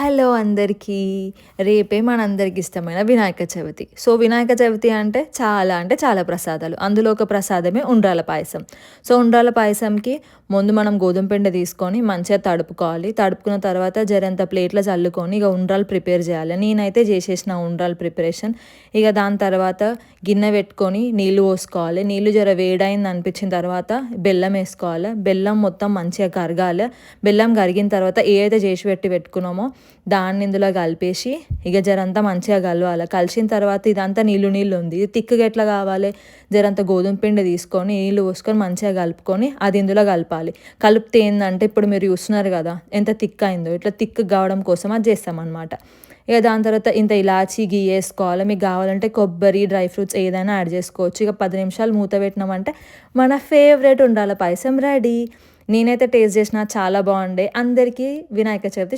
Hello అందరికీ. రేపే మనందరికి ఇష్టమైన వినాయక చవితి. సో వినాయక చవితి అంటే చాలా అంటే చాలా ప్రసాదాలు. అందులో ఒక ప్రసాదమే ఉండ్రాల పాయసం. సో ఉండ్రాల పాయసంకి ముందు మనం గోధుమ పిండి తీసుకొని మంచిగా తడుపుకోవాలి. తడుపుకున్న తర్వాత జరంత ప్లేట్లో చల్లుకొని ఇక ఉండ్రాలు ప్రిపేర్ చేయాలి. నేనైతే చేసేసిన ఉండ్రాలు ప్రిపరేషన్. ఇక దాని తర్వాత గిన్నె పెట్టుకొని నీళ్ళు పోసుకోవాలి. నీళ్ళు జర వేడైంది అనిపించిన తర్వాత బెల్లం వేసుకోవాలి. బెల్లం మొత్తం మంచిగా కరగాలి. బెల్లం కరిగిన తర్వాత ఏదైతే చేసి పెట్టి పెట్టుకున్నామో దాన్ని ఇందులో కలిపేసి ఇక జరంతా మంచిగా కలవాలి. కలిసిన తర్వాత ఇదంతా నీళ్ళు నీళ్ళు ఉంది. ఇది తిక్కుగా ఎట్లా కావాలి? జరంత గోధుమ పిండి తీసుకొని నీళ్ళు పోసుకొని మంచిగా కలుపుకొని అది ఇందులో కలపాలి. కలిపితే ఏంటంటే ఇప్పుడు మీరు చూస్తున్నారు కదా ఎంత తిక్ అయిందో ఇట్లా తిక్కు కావడం కోసం అది చేస్తామన్నమాట. ఇక దాని తర్వాత ఇంత ఇలాచీ గీ వేసుకోవాలి. మీకు కావాలంటే కొబ్బరి డ్రై ఫ్రూట్స్ ఏదైనా యాడ్ చేసుకోవచ్చు. ఇక పది నిమిషాలు మూత పెట్టినామంటే మన ఫేవరెట్ ఉండాలి. పాయసం రెడీ. నేనైతే టేస్ట్ చేసిన చాలా బాగుండే. అందరికీ వినాయక చవితి